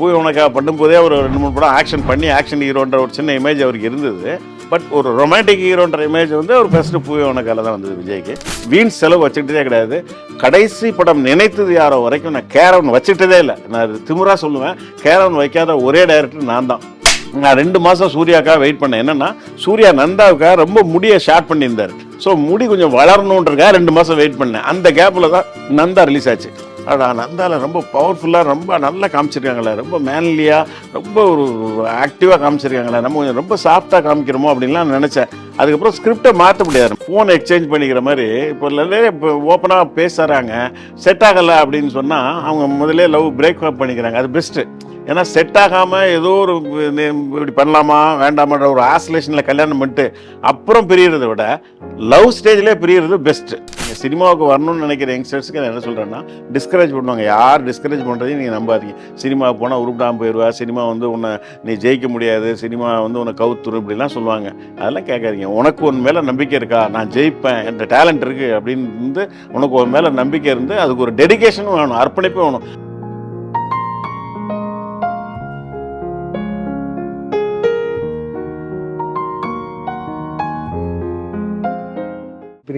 பூ உனக்கா பண்ணும்போதே அவர் ரெண்டு மூணு படம் ஆக்ஷன் பண்ணி ஆக்ஷன் ஹீரோன்ற ஒரு சின்ன இமேஜ் அவருக்கு இருந்தது. பட் ஒரு ரொமான்டிக் ஹீரோன்ற இமேஜ் வந்து ஒரு ஃபஸ்ட்டு பூவே உனக்கால தான் வந்தது விஜய்க்கு. வீண் செலவு வச்சுக்கிட்டதே கிடையாது. கடைசி படம் நினைத்தது யாரோ வரைக்கும் நான் கேரவன் வச்சுக்கிட்டதே இல்லை. நான் திமுறா சொல்லுவேன். கேரவன் வைக்காத ஒரே டைரக்டர் நான் தான். நான் ரெண்டு மாதம் சூர்யாக்காக வெயிட் பண்ணேன். என்னென்னா சூர்யா நந்தாவுக்காக ரொம்ப முடியை ஷார்ட் பண்ணியிருந்தார். ஸோ முடி கொஞ்சம் வளரணுன்றக்காக ரெண்டு மாதம் வெயிட் பண்ணேன். அந்த கேப்பில் தான் நந்தா ரிலீஸ் ஆச்சு. அடா நந்தால ரொம்ப பவர்ஃபுல்லாக ரொம்ப நல்லா காமிச்சிருக்காங்களே ரொம்ப மேன்லியாக ரொம்ப ஒரு ஆக்டிவாக காமிச்சிருக்காங்களே நம்ம கொஞ்சம் ரொம்ப சாஃப்டாக காமிக்கிறோமோ அப்படின்லாம் நினச்சேன். அதுக்கப்புறம் ஸ்கிரிப்டை மாற்ற முடியாது. ஃபோன் எக்ஸ்சேஞ்ச் பண்ணிக்கிற மாதிரி இப்போ நிறைய இப்போ ஓப்பனாக பேசுகிறாங்க செட் ஆகலை அப்படின்னு சொன்னால் அவங்க முதல்ல லவ் பிரேக்அப் பண்ணிக்கிறாங்க. அது பெஸ்ட்டு ஏன்னா செட் ஆகாமல் ஏதோ ஒரு இப்படி பண்ணலாமா வேண்டாமான்ற ஒரு ஆசோலேஷனில் கல்யாணம் பண்ணிட்டு அப்புறம் பிரியறதை விட லவ் ஸ்டேஜ்லேயே பிரியறது பெஸ்ட்டு சினிமாவுக்கு வரணும்னு நினைக்கிற யங்ஸ்டர்ஸ்க்கு நான் என்ன சொல்கிறேன்னா டிஸ்கரேஜ் பண்ணுவாங்க. யார் டிஸ்கரேஜ் பண்ணுறதையும் நீங்கள் நம்பாதீங்க. சினிமாவுக்கு போனால் உருப்பிடாமல் போயிடுவா சினிமா வந்து உன்னை நீ ஜெயிக்க முடியாது சினிமா வந்து உன்னை கவுத்துரு இப்படிலாம் சொல்லுவாங்க. அதெல்லாம் கேட்காதீங்க. உனக்கு உன் மேலே நம்பிக்கை இருக்கா? நான் ஜெயிப்பேன் என்ற டேலண்ட் இருக்குது அப்படின்னு இருந்து உனக்கு உன் மேலே நம்பிக்கை இருந்து அதுக்கு ஒரு டெடிகேஷனும் வேணும் அர்ப்பணிப்பும் வேணும்.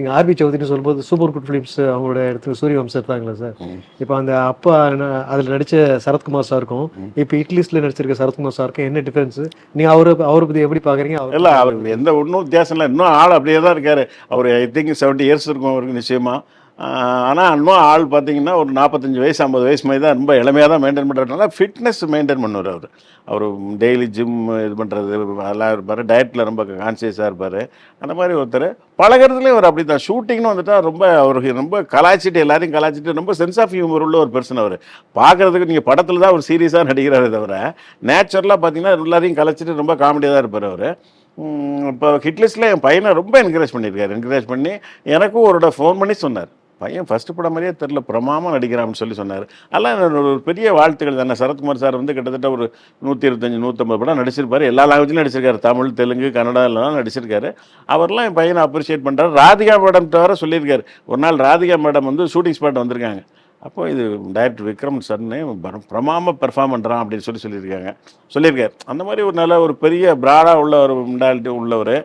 நீங்கள் ஆர்பி சௌத்ரின்னு சொல்லும்போது சூப்பர் குட் ஃபிலிம்ஸ் அவங்களோட இடத்துல சூரிய வம்சம் எடுத்தாங்களா சார். இப்போ அந்த அப்பா அதில் நடித்த சரத்குமார் சாருக்கும் இப்போ இட்லிஸ்டில் நடிச்சிருக்க சரத்குமார் சாருக்கும் என்ன டிஃபரன்ஸ் நீங்கள் அவரை அவரை பற்றி எப்படி பார்க்குறீங்க அவர் இல்லை அவர் எந்த ஒன்றும் வித்தியாசம் இல்லை. இன்னும் ஆள் அப்படியே தான் இருக்காரு. அவர் ஐ திங்க் செவன்ட்டி இயர்ஸ் இருக்கும் அவருக்கு நிச்சயமா. ஆனால் இன்னும் ஆள் பார்த்தீங்கன்னா ஒரு நாற்பத்தஞ்சு வயசு ஐம்பது வயசு மாதிரி தான் ரொம்ப இளமையாக தான் மெயின்டைன் பண்ணுறதுனால ஃபிட்னஸ் மெயின்டைன் பண்ணுவார் அவர். அவர் டெய்லி ஜிம் இது பண்ணுறது எல்லாம் இருப்பார். டயட்டில் ரொம்ப கான்சியஸாக இருப்பார். அந்த மாதிரி ஒருத்தர். பழகிறதுலேயும் அவர் அப்படி தான் ஷூட்டிங்னு வந்துட்டால் ரொம்ப அவருக்கு ரொம்ப கலாய்ச்சிட்டு எல்லாரையும் கலாய்ச்சிட்டு ரொம்ப சென்ஸ் ஆஃப் ஹியூமர் உள்ள ஒரு பர்சன் அவர். பார்க்குறதுக்கு நீங்கள் படத்தில் தான் அவர் சீரியஸாக நடிக்கிறாரே தவிர நேச்சுரலாக பார்த்தீங்கன்னா எல்லாரையும் கலாய்ச்சிட்டு ரொம்ப காமெடியாக தான் இருப்பார் அவர். இப்போ ஹிட்லிஸ்ட்டில் என் பையனை ரொம்ப என்கரேஜ் பண்ணியிருக்காரு. என்கரேஜ் பண்ணி எனக்கும் ஒரு ஃபோன் பண்ணி சொன்னார். பையன் ஃபஸ்ட்டு படம் மாதிரியே தெரில பிரமாமல் நடிக்கிறான்னு சொல்லி சொன்னார். அதெல்லாம் ஒரு பெரிய வாழ்த்துக்கள் தானே. சரத்குமார் சார் வந்து கிட்டத்தட்ட ஒரு நூற்றி இருபத்தஞ்சி நூற்றம்பது படம் நடிச்சிருப்பார். எல்லா லாங்குவேஜ்லையும் நடிச்சிருக்காரு. தமிழ் தெலுங்கு கன்னடா எல்லாம் நடிச்சிருக்காரு. அவர்லாம் என் பையனை அப்ரிஷியேட் பண்ணுறாரு ராதிகா மேடம் தவிர சொல்லியிருக்காரு. ஒரு நாள் ராதிகா மேடம் வந்து ஷூட்டிங் ஸ்பாட் வந்திருக்காங்க. அப்போ இது டைரக்டர் விக்ரம் சர்னே பிரமாமல் பெர்ஃபார்ம் பண்ணுறான் அப்படின்னு சொல்லி சொல்லியிருக்காங்க. சொல்லியிருக்காரு. அந்த மாதிரி ஒரு நல்ல ஒரு பெரிய ப்ராடாக உள்ள ஒரு மென்டாலிட்டி உள்ளவர்.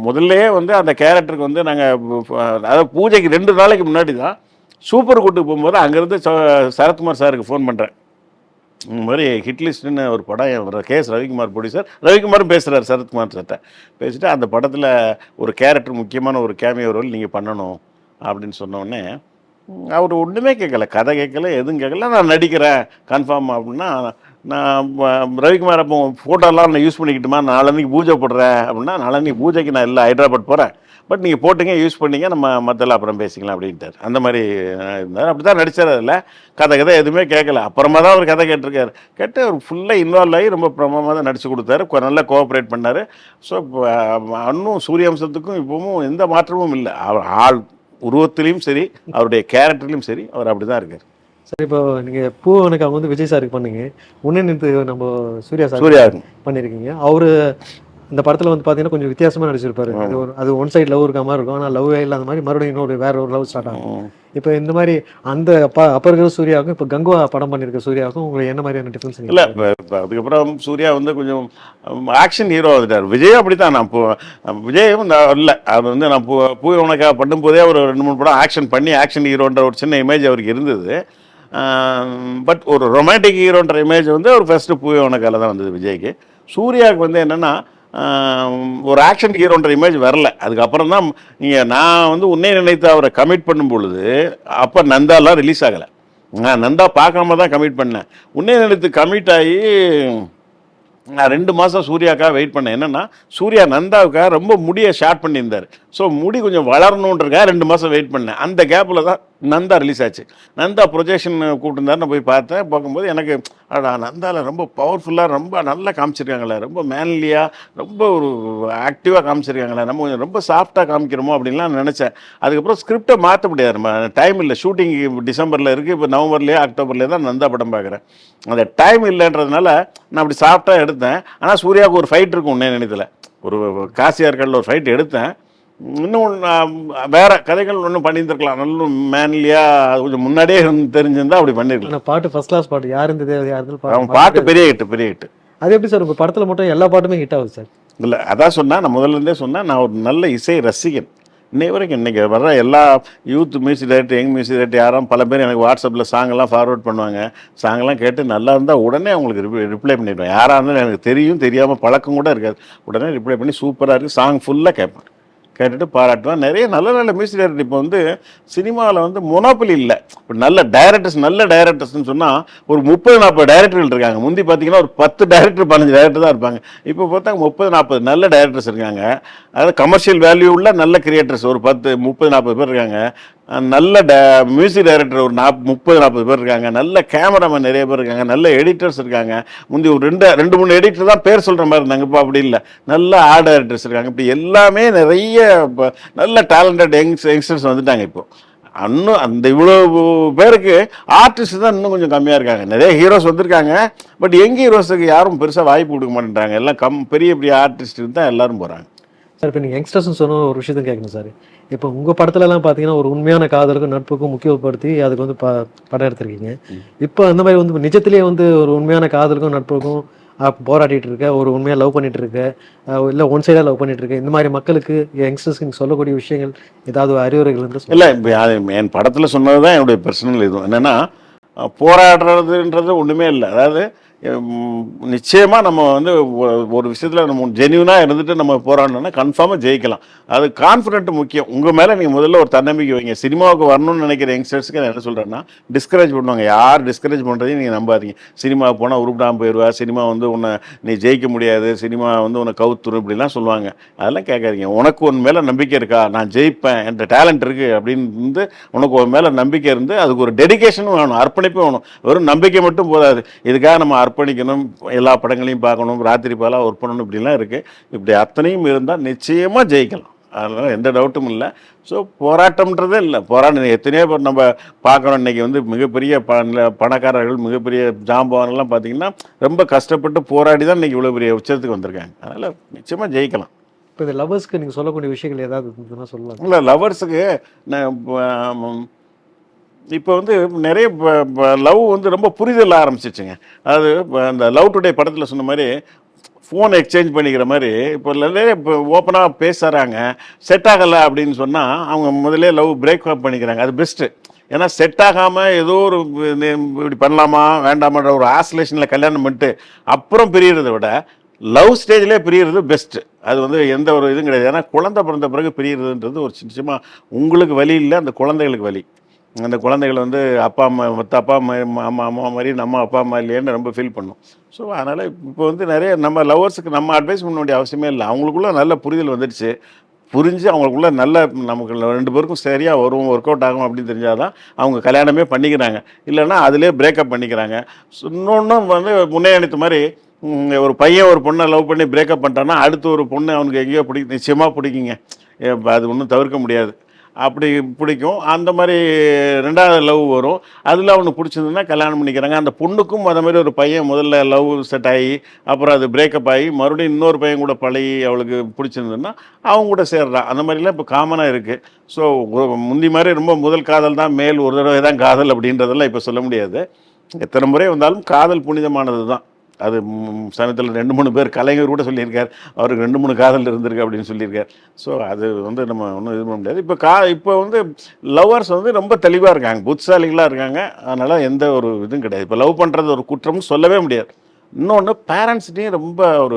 முதல்லையே வந்து அந்த கேரக்டருக்கு வந்து நாங்கள் அதாவது பூஜைக்கு ரெண்டு நாளைக்கு முன்னாடி தான் சூப்பர் கூட்டுக்கு போகும்போது அங்கேருந்து சரத்குமார் சாருக்கு ஃபோன் பண்ணுறேன் இந்த மாதிரி ஹிட்லிஸ்ட்னு ஒரு படம் என் கே எஸ் ரவிக்குமார் ப்ரொடியூசர் ரவிக்குமாரும் பேசுகிறார் சரத்குமார் சார்ட்ட. பேசிட்டு அந்த படத்தில் ஒரு கேரக்டர் முக்கியமான ஒரு கேமியோ ரோல் நீங்கள் பண்ணணும் அப்படின்னு சொன்னோடனே அவர் ஒன்றுமே கேட்கல கதை கேட்கல எதுவும் கேட்கல நான் நடிக்கிறேன் கன்ஃபார்ம் அப்படின்னா நான் ரவிக்குமார் அப்போ ஃபோட்டோலாம் நான் யூஸ் பண்ணிக்கிட்டுமா? நாளன்னைக்கு பூஜை போடுறேன் அப்படின்னா நாளன்னைக்கு பூஜைக்கு நான் இல்லை ஹைதராபாத் போகிறேன் பட் நீங்கள் போட்டுங்க யூஸ் பண்ணீங்க நம்ம மற்றெல்லாம் அப்புறம் பேசிக்கலாம் அப்படின்ட்டார். அந்த மாதிரி இருந்தார். அப்படி தான் நடித்தார் அதில். கதை கதை எதுவுமே கேட்கல. அப்புறமா தான் அவர் கதை கேட்டிருக்காரு. கேட்டு அவர் ஃபுல்லாக இன்வால்வ் ஆகி ரொம்ப பிரமமாக தான் நடித்து கொடுத்தாரு. நல்லா கோஆப்ரேட் பண்ணார். ஸோ இன்னும் சூரியவம்சத்துக்கும் இப்போவும் எந்த மாற்றமும் இல்லை. அவர் ஆள் உருவத்திலையும் சரி அவருடைய கேரக்டர்லையும் சரி அவர் அப்படி தான் இருக்கார். சரி இப்போ நீங்கள் பூ எனக்கு அவங்க வந்து விஜய் சாருக்கு பண்ணீங்க. உன்னை நிறுத்து நம்ம சூர்யா சார் சூர்யா. பண்ணியிருக்கீங்க அவரு இந்த படத்தில் வந்து பார்த்தீங்கன்னா கொஞ்சம் வித்தியாசமாக நடிச்சிருப்பாரு. அது ஒரு அது ஒன் சைடு லவ் இருக்க மாதிரி இருக்கும். ஆனால் லவ்வே இல்லாத மாதிரி மறுபடியும் இன்னொரு வேற ஒரு லவ் ஸ்டார்ட் ஆகும். இப்போ இந்த மாதிரி அந்த அப்ப அப்ப இருக்கிற சூர்யாவுக்கும் இப்போ கங்குவா படம் பண்ணியிருக்க சூர்யாவுக்கும் உங்களுக்கு என்ன மாதிரியான டிஃபரன்ஸ் இல்லை அதுக்கப்புறம் சூர்யா வந்து கொஞ்சம் ஆக்ஷன் ஹீரோ வந்துட்டார் விஜய் அப்படி தான் நான் விஜயும் இல்லை அவர் வந்து நான் பூ பூ உனக்கா பண்ணும்போதே ஒரு ரெண்டு மூணு படம் ஆக்ஷன் பண்ணி ஆக்ஷன் ஹீரோன்ற ஒரு சின்ன இமேஜ் அவருக்கு இருந்தது. பட் ஒரு ரொமான்டிக் ஹீரோன்ற இமேஜ் வந்து ஒரு ஃபஸ்ட்டு பூ தான் வந்தது விஜய்க்கு. சூர்யாவுக்கு வந்து என்னென்னா ஒரு ஆக்ஷன் ஹீரோன்ற இமேஜ் வரல. அதுக்கப்புறம் தான் நீங்கள் நான் வந்து உன்னை நினைத்து அவரை கமிட் பண்ணும் பொழுது அப்போ நந்தாலாம் ரிலீஸ் ஆகலை. நான் நந்தா பார்க்காம தான் கமிட் பண்ணேன். உன்னே நினைத்து கமிட் ஆகி நான் ரெண்டு மாதம் சூர்யாக்காக வெயிட் பண்ணேன். என்னென்னா சூர்யா நந்தாவுக்காக ரொம்ப முடியை ஷார்ட் பண்ணியிருந்தார். ஸோ முடி கொஞ்சம் வளரணுன்றக்காக ரெண்டு மாதம் வெயிட் பண்ணேன். அந்த கேப்பில் தான் நந்தா ரிலீஸ் ஆச்சு. நந்தா ப்ரொஜெக்ஷன் கூப்பிட்டுருந்தாரு நான் போய் பார்த்தேன். பார்க்கும்போது எனக்கு அடா நந்தாவில் ரொம்ப பவர்ஃபுல்லாக ரொம்ப நல்லா காமிச்சிருக்காங்களே ரொம்ப மேன்லியாக ரொம்ப ஒரு ஆக்டிவாக காமிச்சிருக்காங்களே நம்ம கொஞ்சம் ரொம்ப சாஃப்டாக காமிக்கிறோமோ அப்படின்லாம் நான் நினச்சேன். அதுக்கப்புறம் ஸ்கிரிப்டை மாற்ற முடியாது. டைம் இல்லை. ஷூட்டிங் டிசம்பரில் இருக்குது இப்போ நவம்பர்லேயே அக்டோபர்லேயே தான் நந்தா படம் பார்க்குறேன். அந்த டைம் இல்லைன்றதுனால நான் அப்படி சாஃப்டாக எடுத்தேன். ஆனால் சூர்யாவுக்கு ஒரு ஃபைட் இருக்கும் உன்னே நினைத்துல. ஒரு காசியார்களில் ஒரு ஃபைட் எடுத்தேன். இன்னும் வேற கதைகள் ஒன்றும் பண்ணியிருந்திருக்கலாம். நல்ல மேன்லியாக கொஞ்சம் முன்னாடியே தெரிஞ்சிருந்தா அப்படி பண்ணிருக்கலாம். பாட்டு ஃபர்ஸ்ட் கிளாஸ் பாட்டு யார் இந்த தேவதை யார் பாட்டு? பெரிய ஹிட்டு பெரிய ஹிட்டு அது எப்படி சார் உங்க படத்துல மட்டும் எல்லா பாட்டுமே ஹிட் ஆகுது சார். இல்லை அதான் சொன்னா நான் முதல்ல இருந்தே சொன்னேன் நான் ஒரு நல்ல இசை ரசிகன். இன்னை வரைக்கும் இன்னைக்கு வர்ற எல்லா youth music director young music director யாரும் பல பேர் எனக்கு வாட்ஸ்அப்பில் சாங்கெல்லாம் ஃபார்வர்ட் பண்ணுவாங்க. சாங்கெல்லாம் கேட்டு நல்லா இருந்தால் உடனே அவங்களுக்கு ரிப்ளை ரிப்ளை பண்ணிடுவேன். யாராக இருந்தாலும் எனக்கு தெரியும் தெரியாமல் பழக்கம் கூட இருக்காது. உடனே ரிப்ளை பண்ணி சூப்பராக இருக்குது சாங் ஃபுல்லாக கேட்பேன். கேட்டுட்டு பாராட்டுவேன். நிறைய நல்ல நல்ல மியூசிக் டைரக்டர் இப்போ வந்து சினிமாவில் வந்து மொனோபலி இல்லை. இப்போ நல்ல டைரக்டர்ஸ் நல்ல டைரக்டர்ஸ்னு சொன்னால் ஒரு முப்பது நாற்பது டைரக்டர்கள் இருக்காங்க. முந்தி பார்த்தீங்கன்னா ஒரு பத்து டைரக்டர் பதினஞ்சு டைரக்டர் தான் இருப்பாங்க. இப்போ பார்த்தா முப்பது நாற்பது நல்ல டைரக்டர்ஸ் இருக்காங்க. அதாவது கமர்ஷியல் வேல்யூ உள்ள நல்ல கிரியேட்டர்ஸ் ஒரு பத்து முப்பது நாற்பது பேர் இருக்காங்க. நல்ல ட மியூசிக் டைரக்டர் ஒரு நாப் முப்பது நாற்பது பேர் இருக்காங்க. நல்ல கேமராமேன் நிறைய பேர் இருக்காங்க. நல்ல எடிட்டர்ஸ் இருக்காங்க. முந்தி ஒரு ரெண்டு ரெண்டு மூணு எடிட்டர் தான் பேர் சொல்கிற மாதிரி இருந்தாங்க. இப்போ அப்படி இல்லை. நல்ல ஆர்ட் டைரக்டர்ஸ் இருக்காங்க. இப்படி எல்லாமே நிறைய நல்ல டேலண்டட் யங்ஸ் யங்ஸ்டர்ஸ் வந்துட்டாங்க இப்போ. இன்னும் அந்த இவ்வளோ பேருக்கு ஆர்டிஸ்ட் தான் இன்னும் கொஞ்சம் கம்மியாக இருக்காங்க. நிறைய ஹீரோஸ் வந்திருக்காங்க. பட் யங் ஹீரோஸுக்கு யாரும் பெருசாக வாய்ப்பு கொடுக்க மாட்டேன்றாங்க. எல்லாம் கம் பெரிய பெரிய ஆர்டிஸ்ட்டுக்கு தான் எல்லாரும் போகிறாங்க சார் இப்போ நீங்கள் யங்ஸ்டர்ஸ்னு சொன்ன ஒரு விஷயத்தை கேட்கணும் சார். இப்போ உங்கள் படத்துலலாம் பார்த்தீங்கன்னா ஒரு உண்மையான காதலுக்கும் நட்புக்கும் முக்கியப்படுத்தி அதுக்கு வந்து ப படம் எடுத்திருக்கீங்க. இப்போ அந்த மாதிரி வந்து நிஜத்திலேயே வந்து ஒரு உண்மையான காதலுக்கும் நட்புக்கும் போராடிட்டு இருக்க ஒரு உண்மையாக லவ் பண்ணிட்டு இருக்க இல்லை ஒன் சைடாக லவ் பண்ணிட்டு இருக்க இந்த மாதிரி மக்களுக்கு யங்ஸ்டர்ஸ்க்கு சொல்லக்கூடிய விஷயங்கள் ஏதாவது அறிவுரைகள் இருந்து. இல்லை இப்போ என் படத்தில் சொன்னது தான் என்னுடைய பர்சனல் இதுவும் என்னென்னா போராடுறதுன்றது ஒன்றுமே இல்லை. அதாவது நிச்சயமாக நம்ம வந்து ஒரு விஷயத்தில் நம்ம ஜென்யூனாக இருந்துட்டு நம்ம போராடணும்னா கன்ஃபார்மாக ஜெயிக்கலாம். அது கான்ஃபிடென்ட் முக்கியம். உங்கள் மேலே நீங்கள் முதல்ல ஒரு தன்னம்பிக்கை வைங்க. சினிமாவுக்கு வரணும்னு நினைக்கிற யங்ஸ்டர்ஸ்க்கு நான் என்ன சொல்கிறேன்னா டிஸ்கரேஜ் பண்ணுவாங்க. யார் டிஸ்கரேஜ் பண்ணுறதையும் நீங்கள் நம்பாதீங்க. சினிமாவுக்கு போனால் உருப்பிடாமல் போயிடுவா சினிமா வந்து உன்னை நீ ஜெயிக்க முடியாது. சினிமா வந்து உன்னை கவுத்துரும் இப்படிலாம் சொல்லுவாங்க. அதெல்லாம் கேட்காதீங்க. உனக்கு உன் மேலே நம்பிக்கை இருக்கா? நான் ஜெயிப்பேன். என்ற டேலண்ட் இருக்குது அப்படின்னு இருந்து உனக்கு உன் மேலே நம்பிக்கை இருந்து அதுக்கு ஒரு டெடிகேஷனும் வேணும். அர்ப்பணிப்பும் வேணும். வெறும் நம்பிக்கை மட்டும் போதாது. இதுக்காக நம்ம அர்ப்பணிக்கணும் எல்லா படங்களையும் பார்க்கணும் ராத்திரி பாலாக ஒர்க் பண்ணணும் இப்படிலாம் இருக்குது இப்படி அத்தனையும் இருந்தால் நிச்சயமாக ஜெயிக்கலாம். அதனால் எந்த டவுட்டும் இல்லை. ஸோ போராட்டம்ன்றதே இல்லை. போராட்டம் எத்தனையோ பேர் நம்ம பார்க்குறோம். இன்னைக்கு வந்து மிகப்பெரிய ப பணக்காரர்கள் மிகப்பெரிய ஜாம்பவான்லாம் பார்த்தீங்கன்னா ரொம்ப கஷ்டப்பட்டு போராடி தான் இன்னைக்கு இவ்வளோ பெரிய உச்சத்துக்கு வந்திருக்காங்க. அதனால் நிச்சயமாக ஜெயிக்கலாம். இப்போ இந்த லவர்ஸ்க்கு நீங்கள் சொல்லக்கூடிய விஷயங்கள் ஏதாவது இருந்ததுன்னா சொல்லலாம். இல்லை லவர்ஸுக்கு இப்போ வந்து நிறைய லவ் வந்து ரொம்ப புரிதல் ஆரம்பிச்சிச்சுங்க. அது அந்த லவ் டுடே படத்தில் சொன்ன மாதிரி ஃபோன் எக்ஸ்சேஞ்ச் பண்ணிக்கிற மாதிரி இப்போ நிறைய இப்போ ஓப்பனாக பேசுகிறாங்க செட் ஆகலை அப்படின்னு சொன்னால் அவங்க முதலே லவ் பிரேக்அப் பண்ணிக்கிறாங்க. அது பெஸ்ட்டு ஏன்னா செட் ஆகாமல் ஏதோ ஒரு இப்படி பண்ணலாமா வேண்டாமான்ற ஒரு ஆசோலேஷனில் கல்யாணம் பண்ணிட்டு அப்புறம் பிரியறதை விட லவ் ஸ்டேஜ்லேயே பிரியறது பெஸ்ட்டு அது வந்து எந்த ஒரு இதுவும் கிடையாது. ஏன்னா குழந்தை பிறந்த பிறகு பிரியறதுன்றது ஒரு சின்ன உங்களுக்கு வழி இல்லை அந்த குழந்தைகளுக்கு வழி அந்த குழந்தைகள் வந்து அப்பா அம்மா மற்ற அப்பா அம்மா அம்மா அம்மா மாதிரி நம்ம அப்பா அம்மா இல்லையேன்னு ரொம்ப ஃபீல் பண்ணும். ஸோ அதனால் இப்போ வந்து நிறைய நம்ம லவ்வர்ஸுக்கு நம்ம அட்வைஸ் பண்ண வேண்டிய அவசியமே இல்லை. அவங்களுக்குள்ள நல்ல புரிதல் வந்துடுச்சு. புரிஞ்சு அவங்களுக்குள்ள நல்ல நமக்கு ரெண்டு பேருக்கும் சரியாக வரும் ஒர்க் அவுட் ஆகும் அப்படின்னு தெரிஞ்சாதான் அவங்க கல்யாணமே பண்ணிக்கிறாங்க. இல்லைன்னா அதிலே பிரேக்கப் பண்ணிக்கிறாங்க. இன்னொன்றும் வந்து முன்னே அணித்த மாதிரி ஒரு பையன் ஒரு பொண்ணை லவ் பண்ணி பிரேக்கப் பண்ணிட்டான்னா அடுத்து ஒரு பொண்ணு அவனுக்கு எங்கேயோ பிடி நிச்சயமாக பிடிக்குங்க. அது ஒன்றும் தவிர்க்க முடியாது. அப்படி பிடிக்கும். அந்த மாதிரி ரெண்டாவது லவ் வரும். அதில் அவனுக்கு பிடிச்சதுன்னா கல்யாணம் பண்ணிக்கிறாங்க. அந்த பொண்ணுக்கும் அதை மாதிரி ஒரு பையன் முதல்ல லவ் செட் ஆகி அப்புறம் அது பிரேக்கப் ஆகி மறுபடியும் இன்னொரு பையன் கூட பழகி அவளுக்கு பிடிச்சிருந்ததுன்னா அவங்க கூட சேர்றான் அந்த மாதிரிலாம் இப்போ காமனாக இருக்குது ஸோ முந்தி மாதிரி ரொம்ப முதல் காதல் தான் மேல் ஒரு தடவை தான் காதல் அப்படின்றதெல்லாம் இப்போ சொல்ல முடியாது. எத்தனை முறை வந்தாலும் காதல் புனிதமானது தான் அது சமயத்தில் ரெண்டு மூணு பேர் கலைஞர் கூட சொல்லியிருக்கார். அவருக்கு ரெண்டு மூணு காதல் இருந்திருக்கு அப்படின்னு சொல்லியிருக்கார். ஸோ அது வந்து நம்ம ஒன்றும் இது பண்ண முடியாது. இப்போ கா இப்போ வந்து லவ்வர்ஸ் வந்து ரொம்ப தெளிவாக இருக்காங்க. புத்திசாலிகளாக இருக்காங்க. அதனால் எந்த ஒரு இதுவும் கிடையாது. இப்போ லவ் பண்ணுறது ஒரு குற்றம்னு சொல்லவே முடியாது. இன்னொன்று பேரண்ட்ஸ்டையும் ரொம்ப ஒரு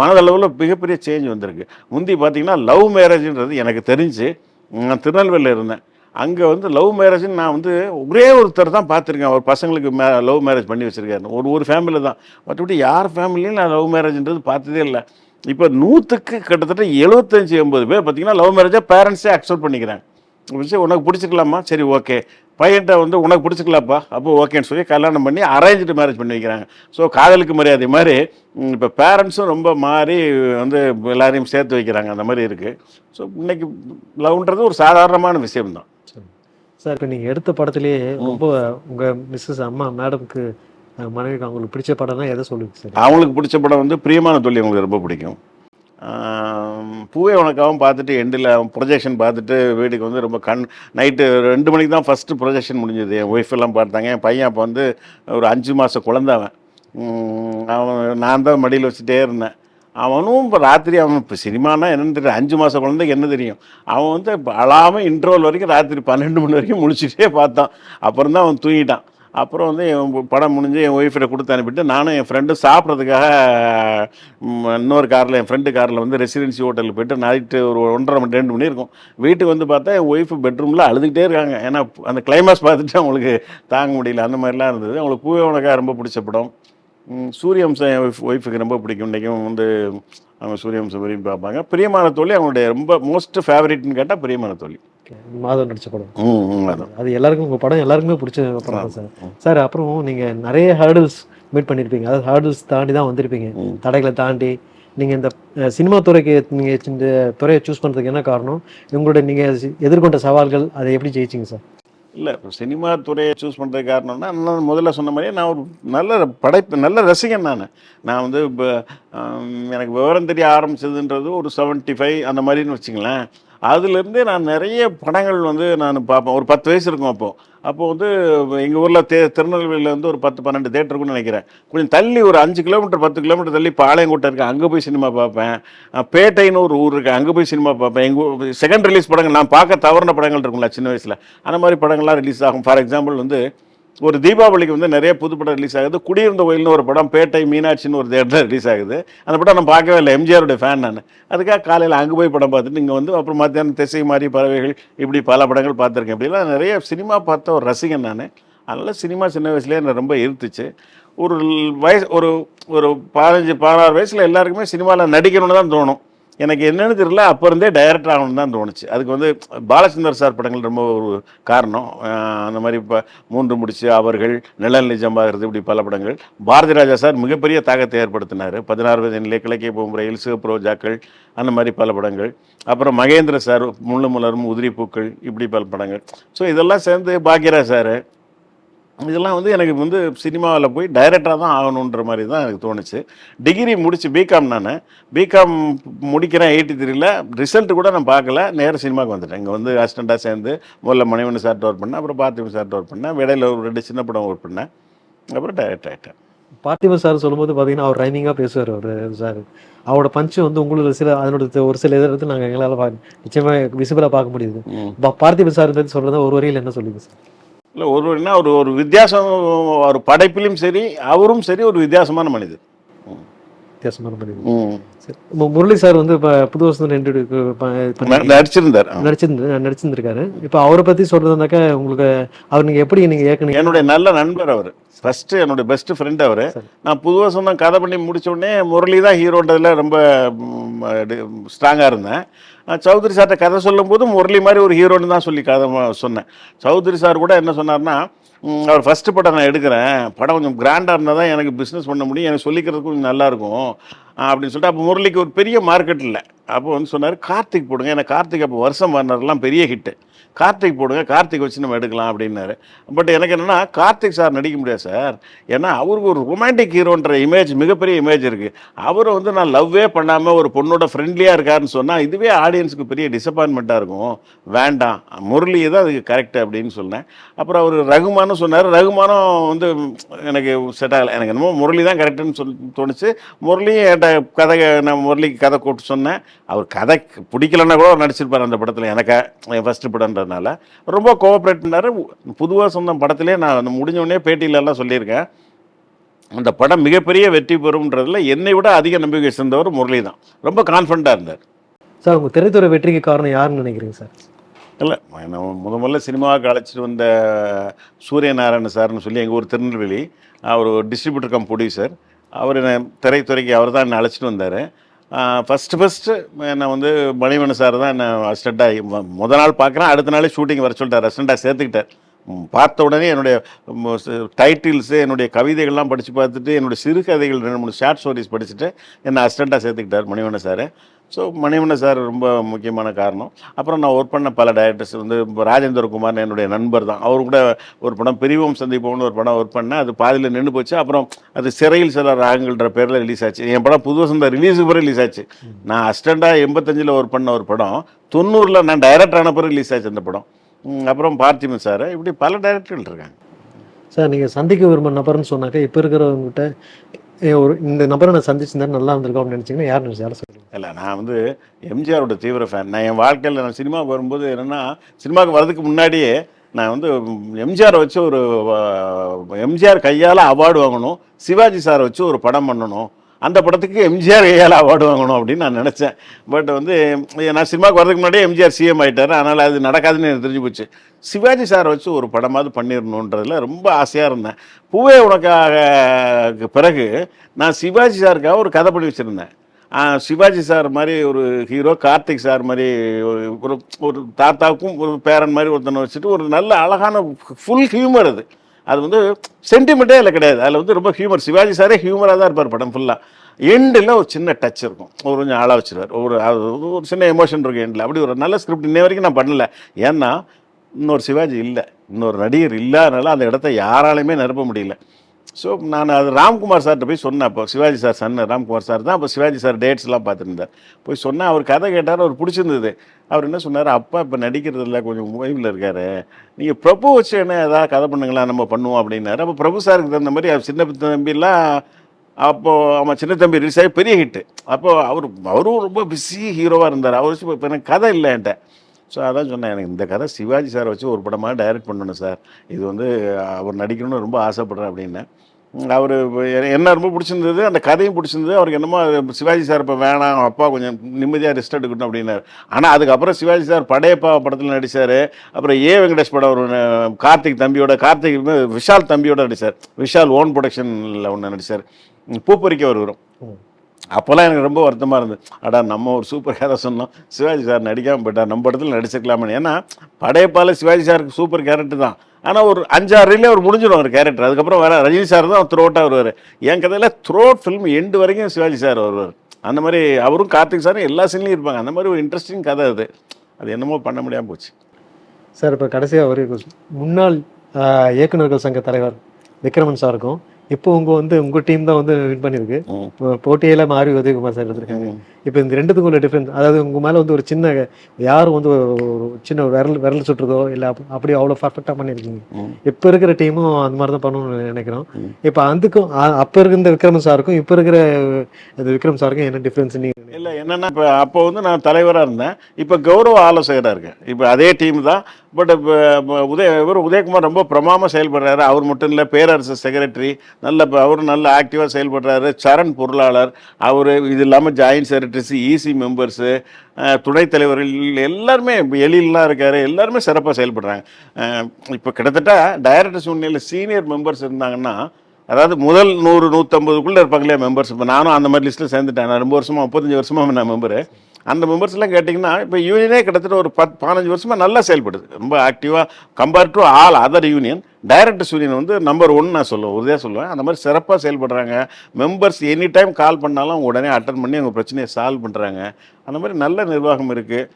மனதளவில் மிகப்பெரிய சேஞ்ச் வந்திருக்கு. முந்தி பார்த்தீங்கன்னா லவ் மேரேஜ்ன்றது எனக்கு தெரிஞ்சு நான் திருநெல்வேலியில் இருந்தேன். அங்கே வந்து லவ் மேரேஜ்னு நான் வந்து ஒரே ஒருத்தர் தான் பார்த்துருக்கேன். அவர் பசங்களுக்கு மே லவ் மேரேஜ் பண்ணி வச்சுருக்காரு. ஒரு ஒரு ஃபேமிலி தான். மற்றபடி யார் ஃபேமிலியும் நான் லவ் மேரேஜ்ன்றது பார்த்ததே இல்லை. இப்போ நூற்றுக்கு கிட்டத்தட்ட எழுபத்தஞ்சி எண்பது பேர் பார்த்தீங்கன்னா லவ் மேரேஜை பேரண்ட்ஸே அக்செப்ட் பண்ணிக்கிறாங்க உனக்கு பிடிச்சிக்கலாமா? சரி ஓகே பையன்ட்ட வந்து உனக்கு பிடிச்சிக்கலாப்பா அப்போ ஓகேன்னு சொல்லி கல்யாணம் பண்ணி அரேஞ்சு மேரேஜ் பண்ணி வைக்கிறாங்க. ஸோ காதலுக்கு மரியாதை மாதிரி இப்போ பேரண்ட்ஸும் ரொம்ப மாறி வந்து எல்லாரையும் சேர்த்து வைக்கிறாங்க. அந்த மாதிரி இருக்குது ஸோ இன்றைக்கி லவ்ன்றது ஒரு சாதாரணமான விஷயம்தான். சார் இப்போ நீங்கள் எடுத்த படத்திலேயே ரொம்ப உங்கள் மிஸ்ஸஸ் அம்மா மேடம்க்கு மனைவிக்கு அவங்களுக்கு பிடிச்ச படம்னா எதை சொல்லுங்க சார்? அவங்களுக்கு பிடிச்ச படம் வந்து பிரியமான தொழில் அவங்களுக்கு ரொம்ப பிடிக்கும். பூவே உனக்காகவும் பார்த்துட்டு எண்டில் ப்ரொஜெக்ஷன் பார்த்துட்டு வீட்டுக்கு வந்து ரொம்ப கண் நைட்டு ரெண்டு மணிக்கு தான் ஃபஸ்ட்டு ப்ரொஜெக்ஷன் முடிஞ்சது. என் ஒய்ஃப் எல்லாம் பார்த்தாங்க. என் பையன் அப்போ வந்து ஒரு அஞ்சு மாதம் குழந்த அவன். உம், அவன் நான் தான் மடியில் வச்சுட்டே இருந்தேன். அவனும் இப்போ ராத்திரி அவன் இப்போ சினிமானா என்னென்னு தெரியும் அஞ்சு மாதம் குழந்தைக்கு என்ன தெரியும்? அவன் வந்து இப்போ அழாமல் இன்டர்வல் வரைக்கும் ராத்திரி பன்னெண்டு மணி வரைக்கும் முழிச்சிட்டே பார்த்தான். அப்புறம் தான் அவன் தூங்கிட்டான். அப்புறம் வந்து என் படம் முடிஞ்சு என் ஒய்ஃபிட்ட கொடுத்து அனுப்பிட்டு நானும் என் ஃப்ரெண்டும் சாப்பிட்றதுக்காக இன்னொரு காரில் என் ஃப்ரெண்டு காரில் வந்து ரெசிடென்சி ஹோட்டலில் போயிட்டு நைட்டு ஒரு ஒன்றரை மணி ரெண்டு மணி இருக்கும். வீட்டுக்கு வந்து பார்த்தா என் ஒய்ஃபு பெட்ரூமில் அழுதுகிட்டே இருக்காங்க. ஏன்னா அந்த கிளைமேக்ஸ் பார்த்துட்டு அவங்களுக்கு தாங்க முடியல. அந்த மாதிரிலாம் இருந்தது. அவங்களுக்கு பூவே உனக்காக ரொம்ப பிடிச்ச படம். சூரியவம்சம் ஒய்ஃபுக்கு ரொம்ப பிடிக்கும். இன்றைக்கும் வந்து அவங்க சூரியவம்சம் விரும்பி பார்ப்பாங்க. பிரியமான தோழி அவங்களுடைய ரொம்ப மோஸ்ட் ஃபேவரட்னு கேட்டால் பிரியமான தோழி. மாதவன் நடிச்ச படம். அது எல்லாருக்கும் உங்க படம் எல்லாருக்குமே பிடிச்ச படம் சார் சார் அப்புறம் நீங்க நிறைய ஹேர்டில்ஸ் மீட் பண்ணியிருப்பீங்க அதாவது ஹேர்டில்ஸ் தாண்டி தான் வந்திருப்பீங்க. தடைகளை தாண்டி. நீங்க இந்த சினிமா துறைக்கு நீங்க இந்த துறையை சூஸ் பண்றதுக்கு என்ன காரணம்? உங்களுடைய நீங்க சி- எதிர்கொண்ட சவால்கள் அதை எப்படி ஜெயிச்சிங்க சார் இல்லை இப்போ சினிமா துறையை சூஸ் பண்ணுறது காரணம்னா நான் முதல்ல சொன்ன மாதிரியே நான் ஒரு நல்ல படைப்பு நல்ல ரசிகன் நான். நான் வந்து இப்போ எனக்கு விவரம் தெரிய ஆரம்பிச்சதுன்றது ஒரு 75 ஃபைவ் அந்த மாதிரின்னு வச்சுங்களேன். அதுலேருந்தே நான் நிறைய படங்கள் வந்து நான் பார்ப்பேன். ஒரு பத்து வயசு இருக்கும் அப்போது அப்போது வந்து எங்கள் ஊரில் தே திருநெல்வேலியிலேருந்து ஒரு பத்து பன்னெண்டு தேட்டர் இருக்குன்னு நினைக்கிறேன். கொஞ்சம் தள்ளி ஒரு அஞ்சு கிலோமீட்டர் பத்து கிலோமீட்டர் தள்ளி பாளையங்கோட்டை இருக்குது அங்கே போய் சினிமா பார்ப்பேன். பேட்டைன்னு ஒரு ஊர் இருக்குது அங்கே போய் சினிமா பார்ப்பேன். எங்கள் செகண்ட் ரிலீஸ் படங்கள் நான் பார்க்க தவறின படங்கள் இருக்கும்ல சின்ன வயசில். அந்த மாதிரி படங்கள்லாம் ரிலீஸ் ஆகும். ஃபார் எக்ஸாம்பிள் வந்து ஒரு தீபாவளிக்கு வந்து நிறைய புது படம் ரிலீஸ் ஆகுது. குடியிருந்த கோயில்னு ஒரு படம் பேட்டை மீனாட்சின்னு ஒரு தேட்டரில் ரிலீஸ் ஆகுது. அந்த படம் நான் பார்க்கவே இல்லை. எம்ஜிஆருடைய ஃபேன் நான். அதுக்காக காலையில் அங்கே போய் படம் பார்த்துட்டு இங்கே வந்து அப்புறம் மத்தியானம் திசை மாதிரி பறவைகள் இப்படி பல படங்கள் பார்த்துருக்கேன். இப்படிலாம் நிறைய சினிமா பார்த்த ஒரு ரசிகன் நான். அதனால் சினிமா சின்ன வயசுலேயே என்னை ரொம்ப ஈர்த்துச்சு. ஒரு வயசு ஒரு ஒரு பதினஞ்சு பதினாறு வயசில் எல்லாருக்குமே சினிமாவில் நடிக்கணும்னு தான் தோணும். எனக்கு என்னென்னு தெரியல அப்போ இருந்தே டைரக்டர் ஆகணும்னு தான் தோணுச்சு. அதுக்கு வந்து பாலச்சந்தர் சார் படங்கள் ரொம்ப ஒரு காரணம். அந்த மாதிரி இப்போ மூன்று முடிச்சு அவர்கள் நிழல் நிஜமாகிறது இப்படி பல படங்கள். பாரதி ராஜா சார் மிகப்பெரிய தாக்கத்தை ஏற்படுத்தினார். பதினாறு வயதிலே கிழக்கே போகும்புறையில் சிவப்பு ரோஜாக்கள் அந்த மாதிரி பல படங்கள். அப்புறம் மகேந்திர சார் முள்ளு மலரும் உதிரி பூக்கள் இப்படி பல படங்கள். ஸோ இதெல்லாம் சேர்ந்து பாக்யராஜ் சார் இதெல்லாம் வந்து எனக்கு வந்து சினிமாவில் போய் டைரக்டராக தான் ஆகணுன்ற மாதிரி தான் எனக்கு தோணுச்சு. டிகிரி முடிச்சு பிகாம் நான். பிகாம் முடிக்கிறேன் எயிட்டி த்ரீல ரிசல்ட் கூட நான் பார்க்கல. நேர சினிமாவுக்கு வந்துட்டேன். இங்கே வந்து அசிஸ்டண்ட்டாக சேர்ந்து முதல்ல மணிவன் சார்ட்டு ஒர்க் பண்ணேன். அப்புறம் பார்த்திபன் சார்ட்டு ஒர்க் பண்ணேன். இடையில ஒரு ரெண்டு சின்ன படம் ஒர்க் பண்ணேன். அப்புறம் டைரக்ட் ஆகிட்டேன் பார்த்திபன் சார் சொல்லும்போது பார்த்தீங்கன்னா அவர் ரைமிங்காக பேசுவார் அவர் சார் அவரோட பஞ்சு வந்து உங்களுக்கு சில அதனோட ஒரு சில இதில் நாங்கள் எங்களால் பா நிச்சயமாக விசிபிளாக பார்க்க முடியுது. பார்த்திபன் சார் சொல்கிறத ஒரு வரியில் என்ன சொல்லுங்க சார் இல்லை ஒரு என்ன ஒரு ஒரு வித்தியாசம் ஒரு படைப்பிலும் சரி அவரும் சரி ஒரு வித்தியாசமான மனிதர். வித்தியாசமான பண்ணிது ம். சரி. முரளி சார் வந்து இப்போ புது வருஷம் நடிச்சிருந்தார். நடிச்சிருந்து நடிச்சிருந்திருக்காரு. இப்போ அவரை பற்றி சொல்கிறதுனாக்கா உங்களுக்கு அவர் நீங்கள் எப்படி நீங்கள் ஏற்கனவே என்னுடைய நல்ல நண்பர் அவர். ஃபர்ஸ்ட் என்னுடைய பெஸ்ட் ஃப்ரெண்ட் அவர். நான் புது வருஷம் தான் கதை பண்ணி முடிச்ச உடனே முரளி தான் ஹீரோன்றதுல ரொம்ப ஸ்ட்ராங்காக இருந்தேன். நான் சௌத்ரி சார்கிட்ட கதை சொல்லும்போது முரளி மாதிரி ஒரு ஹீரோன்னு தான் சொல்லி கதை சொன்னேன். சௌத்ரி சார் கூட என்ன சொன்னார்னா அவர் ஃபஸ்ட்டு படம் நான் எடுக்கிறேன். படம் கொஞ்சம் கிராண்டாக இருந்தால் தான் எனக்கு பிஸ்னஸ் பண்ண முடியும். எனக்கு சொல்லிக்கிறதுக்கு கொஞ்சம் நல்லாயிருக்கும் அப்படின்னு சொல்லிட்டு அப்போ முரளிக்கு ஒரு பெரிய மார்க்கெட் இல்லை. அப்போ வந்து சொன்னார் கார்த்திக் போடுங்க. ஏன்னா கார்த்திக் அப்போ வருஷம் பண்ணர்லாம் பெரிய ஹிட்டு கார்த்திக் போடுங்க கார்த்திக் வச்சு நம்ம எடுக்கலாம் அப்படின்னாரு. பட் எனக்கு என்னென்னா கார்த்திக் சார் நடிக்க முடியாது சார். ஏன்னா அவருக்கு ஒரு ரொமான்டிக் ஹீரோன்ற இமேஜ் மிகப்பெரிய இமேஜ் இருக்குது அவரை வந்து நான் லவ்வே பண்ணாமல் ஒரு பொண்ணோட ஃப்ரெண்ட்லியாக இருக்காருன்னு சொன்னால் இதுவே ஆடியன்ஸுக்கு பெரிய டிசப்பாயின்மெண்ட்டாக இருக்கும். வேண்டாம் முரளி தான் அதுக்கு கரெக்ட் அப்படின்னு சொன்னேன். அப்புறம் அவர் ரகுமானும் சொன்னார். ரகுமானும் வந்து எனக்கு செட் ஆகலை. எனக்கு என்னமோ முரளி தான் கரெக்டுன்னு சொல் தோணுச்சு. முரளியும் என்கிட்ட கதை நான் முரளிக்கு கதை கூப்பிட்டு சொன்னேன். அவர் கதை பிடிக்கலன்னா கூட அவர் நடிச்சிருப்பார் அந்த படத்தில். எனக்கு என் ஃபஸ்ட்டு படம்ன்றதுனால. ரொம்ப கோஆப்ரேட் பண்ணார். புதுவாக சொந்த படத்திலே நான் அந்த முடிஞ்ச உடனே பேட்டியில எல்லாம் சொல்லியிருக்கேன். அந்த படம் மிகப்பெரிய வெற்றி பெறும்ன்றதுல என்னை விட அதிக நம்பிக்கை சேர்ந்தவர் முரளி தான் ரொம்ப கான்ஃபிடண்ட்டாக இருந்தார். சார் உங்கள் திரைத்துறை வெற்றிக்கு காரணம் யாருன்னு நினைக்கிறீங்க சார்? இல்லை நான் முத முதல்ல சினிமாவுக்கு அழைச்சிட்டு வந்த சூரியநாராயண சார்னு சொல்லி எங்கள் ஊர் திருநெல்வேலி அவர் டிஸ்ட்ரிபியூட்டர் கம் ப்ரொடியூசர் அவர் என்னை திரைத்துறைக்கு அவர் தான் என்னை அழைச்சிட்டு வந்தார். ஃபஸ்ட்டு ஃபஸ்ட்டு என்னை வந்து மணிவண்ண சார் தான் என்னை அசிஸ்டண்ட்டாக முத நாள் பார்க்குறேன். அடுத்த நாளே ஷூட்டிங் வர சொல்லிட்டார். அசிஸ்டண்ட்டாக சேர்த்துக்கிட்டார். பார்த்த உடனே என்னுடைய டைட்டில்ஸு என்னுடைய கவிதைகள்லாம் படித்து பார்த்துட்டு என்னுடைய சிறுகதைகள் ரெண்டு மூணு ஷார்ட் ஸ்டோரிஸ் படிச்சுட்டு என்னை அசிஸ்டண்ட்டாக சேர்த்துக்கிட்டார் Manivanna sir. So Manivanna sir ரொம்ப முக்கியமான காரணம். அப்புறம் நான் ஒர்க் பண்ண பல டைரக்டர்ஸ் வந்து இப்போ ராஜேந்திர குமார் என்னுடைய நண்பர் தான். அவர் கூட ஒரு படம் பிரிவும் சந்திப்போம்னு ஒரு படம் ஒர்க் பண்ணேன். அது பாதியில் நின்று போச்சு. அப்புறம் அது சிறையில் சில ராகங்கள்ன்ற பேரில் ரிலீஸ் ஆச்சு. என் படம் புது வசந்த ரிலீஸுக்கு பிறகு ரிலீஸ் ஆச்சு. நான் அசிஸ்டண்ட்டாக எண்பத்தஞ்சில் ஒர்க் பண்ண ஒரு படம் தொண்ணூறில் நான் டைரக்டர் ஆன பிறகு ரிலீஸ் ஆச்சு அந்த படம். அப்புறம் பார்த்திபன் சார். இப்படி பல டைரக்டர்கள் இருக்காங்க. சார் நீங்கள் சந்திக்க விரும்ப நபர்னு சொன்னாக்க இப்போ இருக்கிறவங்ககிட்ட ஒரு இந்த நபரை நான் சந்திச்சிருந்தா நல்லா இருந்திருக்கும் அப்படின்னு நினச்சிங்கன்னா யார் யாரை சொல்லுங்கள் இல்லை நான் வந்து எம்ஜிஆரோட தீவிர ஃபேன் நான் என் வாழ்க்கையில் நான் சினிமாவுக்கு வரும்போது என்னென்னா சினிமாவுக்கு வர்றதுக்கு முன்னாடியே நான் வந்து எம்ஜிஆரை வச்சு ஒரு எம்ஜிஆர் கையால் அவார்டு வாங்கணும் சிவாஜி சாரை வச்சு ஒரு படம் பண்ணணும் அந்த படத்துக்கு எம்ஜிஆர் ஏஎல் அவார்டு வாங்கணும் அப்படின்னு நான் நினச்சேன். பட் வந்து நான் சினிமாவுக்கு வரதுக்கு முன்னாடியே எம்ஜிஆர் சிஎம் ஆகிட்டார் அதனால் அது நடக்காதுன்னு எனக்கு தெரிஞ்சு போச்சு. சிவாஜி சாரை வச்சு ஒரு படமாவது பண்ணிடணுன்றதுல ரொம்ப ஆசையாக இருந்தேன். பூவே உனக்காக பிறகு நான் சிவாஜி சாருக்காக ஒரு கதை பண்ணி வச்சுருந்தேன். சிவாஜி சார் மாதிரி ஒரு ஹீரோ கார்த்திக் சார் மாதிரி ஒரு ஒரு ஒரு தாத்தாவுக்கும் ஒரு பேரன் மாதிரி ஒருத்தனை வச்சுட்டு ஒரு நல்ல அழகான ஃபுல் ஹியூமர் அது. அது வந்து சென்டிமெண்ட்டே இல்லை கிடையாது. அதில் வந்து ரொம்ப ஹியூமர் சிவாஜி சாரே ஹியூமராக தான் இருப்பார் படம் ஃபுல்லாக எண்டில் ஒரு சின்ன டச் இருக்கும். ஒரு கொஞ்சம் ஆளாக வச்சிருவார். ஒரு ஒரு சின்ன எமோஷன் இருக்கும் எண்டில் அப்படி ஒரு நல்ல ஸ்கிரிப்ட் இன்ன வரைக்கும் நான் பண்ணல. ஏன்னா இன்னொரு சிவாஜி இல்லை. இன்னொரு நடிகர் இல்லாதனால அந்த இடத்த யாராலையுமே நிரப்ப முடியல. ஸோ நான் அது ராம்குமார் சார்கிட்ட போய் சொன்னேன். அப்போ சிவாஜி சார் சன்ன ராம்குமார் சார் தான் அப்போ சிவாஜி சார் டேட்ஸ்லாம் பார்த்துருந்தார். போய் சொன்னேன். அவர் கதை கேட்டார் அவர் பிடிச்சிருந்தது. அவர் என்ன சொன்னார் அப்பா இப்போ நடிக்கிறதுல கொஞ்சம் ஓய்வில் இருக்காரு. நீங்கள் பிரபு வச்சு என்ன ஏதாவது கதை பண்ணுங்களா நம்ம பண்ணுவோம் அப்படின்னாரு. அப்போ பிரபு சாருக்கு தகுந்த மாதிரி அவர் சின்ன தம்பிலாம் அப்போது அவன் சின்ன தம்பி ரிலீஸ் ஆகி பெரிய ஹிட்டு அப்போது அவர் அவரும் ரொம்ப பிஸி ஹீரோவாக இருந்தார். அவர் வச்சு இப்போ எனக்கு கதை இல்லை என்கிட்ட. ஸோ அதான் சொன்னேன். எனக்கு இந்த கதை சிவாஜி சாரை வச்சு ஒரு படமாக டைரக்ட் பண்ணணும் சார் இது வந்து அவர் நடிக்கணும்னு ரொம்ப ஆசைப்பட்றேன் அப்படின்னேன் அவர் என்ன ரொம்ப பிடிச்சிருந்தது அந்த கதையும் பிடிச்சிருந்தது. அவருக்கு என்னமோ சிவாஜி சார் இப்போ வேணாம் அப்பா கொஞ்சம் நிம்மதியாக ரெஸ்ட் எடுக்கணும் அப்படின்னாரு. ஆனால் அதுக்கப்புறம் சிவாஜி சார் படையப்பா படத்தில் நடித்தார் அப்புறம் ஏ. வெங்கடேஷ் படம் ஒரு கார்த்திக் தம்பியோட கார்த்திக் விஷால் தம்பியோட நடித்தார் விஷால் ஓன் ப்ரொடக்ஷனில் ஒன்று நடித்தார் பூப்பறிக்க ஒரு வரும். அப்போல்லாம் எனக்கு ரொம்ப வருத்தமாக இருந்தது. அடா நம்ம ஒரு சூப்பர் கதை சொன்னோம். சிவாஜி சார் நடிக்காமல் போயிட்டார் நம்ம இடத்துல நடிச்சிருக்கலாமே ஏன்னா படையப்பால் சிவாஜி சாருக்கு சூப்பர் கேரக்டர் தான். ஆனால் ஒரு அஞ்சாறு ரீலே அவர் முடிஞ்சிடும் ஒரு கேரக்டர். அதுக்கப்புறம் வர ரஜினி சார் தான் த்ரோட்டாக வருவார். என் கதையில் த்ரோட் ஃபில்ம் எண்டு வரைக்கும் சிவாஜி சார் வருவார். அந்த மாதிரி அவரும் கார்த்திக் சாரும் எல்லா சீன்லையும் இருப்பாங்க. அந்த மாதிரி ஒரு இன்ட்ரெஸ்டிங் கதை அது. அது என்னமோ பண்ண முடியாமல் போச்சு. சார் இப்போ கடைசியாக ஒரு முன்னாள் இயக்குநர்கள் இயக்குனர்கள் சங்க தலைவர் விக்ரமன் சாருக்கும் இப்போ உங்க வந்து உங்க டீம் தான் வந்து வின். இப்போ போட்டியில மாறி உதயகுமார் சார் எடுத்திருக்காங்க. இப்போ இந்த ரெண்டுத்துக்கும் உள்ள டிஃப்ரென்ஸ் அதாவது உங்க மேல வந்து ஒரு சின்ன யாரும் வந்து ஒரு சின்ன விரல் விரல் சுட்டுறதோ இல்லை அப்படி அவ்வளோ பர்ஃபெக்டாக பண்ணியிருக்கீங்க. இப்போ இருக்கிற டீமும் அந்த மாதிரி தான் பண்ணணும்னு நினைக்கிறோம். இப்போ அதுக்கும் அப்போ இருக்கிற விக்ரமன் சாருக்கும் இப்போ இருக்கிற இந்த விக்ரம் சாருக்கும் என்ன டிஃப்ரென்ஸ் நீங்க இல்லை என்னென்னா இப்போ அப்போ வந்து நான் தலைவராக இருந்தேன். இப்போ கௌரவ ஆலோசகராக இருக்கேன். இப்போ அதே டீம் தான். பட் இப்போ உதய இவர் உதயகுமார் ரொம்ப பிரமாமா செயல்படுறாரு. அவர் மட்டும் இல்லை பேரரசு செக்ரட்டரி நல்ல இப்போ அவரும் நல்ல ஆக்டிவாக செயல்படுறாரு. சரண் பொருளாளர். அவர் இது இல்லாமல் ஜாயின்ட் செக்ரட்டரிஸ் இசி மெம்பர்ஸு துணைத் தலைவர்கள் எல்லாருமே இப்போ எழிலெலாம் எல்லாருமே சிறப்பாக செயல்படுறாங்க. இப்போ கிட்டத்தட்ட டைரக்டர்ஸ் உண்மையில் சீனியர் மெம்பர்ஸ் இருந்தாங்கன்னா அதாவது முதல் நூறு நூற்றம்பதுக்குள்ளே இருப்பாங்க இல்லையா மெம்பர்ஸ் இப்போ நானும் அந்த மாதிரி லிஸ்ட்டில் சேர்ந்துட்டேன். நான் ரொம்ப வருஷமாக முப்பத்தஞ்சு வருஷமாக நான் மெம்பரு அந்த மெம்பர்ஸ்லாம் கேட்டிங்கன்னா இப்போ யூனியனே கிட்டத்தட்ட ஒரு பத் பதினஞ்சு வருஷமாக நல்லா செயல்படுது. ரொம்ப ஆக்டிவாக compare to all other union directors union வந்து நம்பர் ஒன் நான் சொல்லுவேன் உறுதியாக சொல்லுவேன். அந்த மாதிரி சிறப்பாக செயல்படுறாங்க. மெம்பர்ஸ் எனி டைம் கால் பண்ணாலும் உடனே அட்டன் பண்ணி அவங்க பிரச்சனையை சால்வ் பண்ணுறாங்க அந்த மாதிரி நல்ல நிர்வாகம் இருக்குது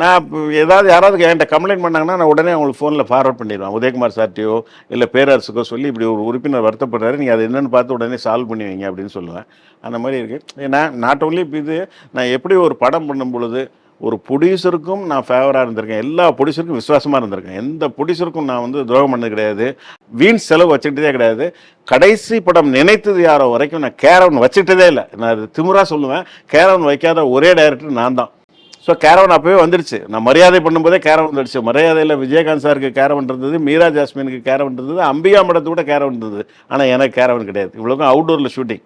நான் இப்போ ஏதாவது யாராவது என்கிட்ட கம்ப்ளைண்ட் பண்ணாங்கன்னா நான் உடனே அவங்களுக்கு ஃபோனில் ஃபார்வர்ட் பண்ணிடுவேன். உதயகுமார் சார்ட்டியோ இல்லை பேரரசுக்கோ சொல்லி இப்படி ஒரு உறுப்பினர் வருத்தப்படுறாரு. நீங்கள் அது என்னென்னு பார்த்து உடனே சால்வ் பண்ணி வைங்க அப்படின்னு சொல்லுவேன். அந்த மாதிரி இருக்குது ஏன்னா நாட் ஓன்லி இப்போ இது நான் எப்படி ஒரு படம் பண்ணும் பொழுது ஒரு ப்ரொடியூசருக்கும் நான் ஃபேவராக இருந்திருக்கேன். எல்லா ப்ரொடியூசருக்கும் விசுவாசமாக இருந்திருக்கேன். எந்த ப்ரொடியூசருக்கும் நான் வந்து துரோகம் பண்ணது கிடையாது. வீண் செலவு வச்சுக்கிட்டதே கிடையாது. கடைசி படம் நினைத்தது யாரோ வரைக்கும் நான் கேரவன் வச்சுக்கிட்டதே இல்லை. நான் திமுறாக சொல்லுவேன். கேரவன் வைக்காத ஒரே டைரக்டர் நான் தான். ஸோ கேரவன் அப்போவே வந்துடுச்சு. நான் மரியாதை பண்ணும்போதே கேரவன் வந்துடுச்சு. மரியாதையில் விஜயகாந்த் சாருக்கு கேரவன் இருந்தது மீரா ஜாஸ்மினுக்கு கேரவன் இருந்தது அம்பிகா மடத்து கூட கேரவன் இருந்தது. ஆனால் எனக்கு கேரவன் கிடையாது. இவ்வளோக்கும் அவுட்டோரில் ஷூட்டிங்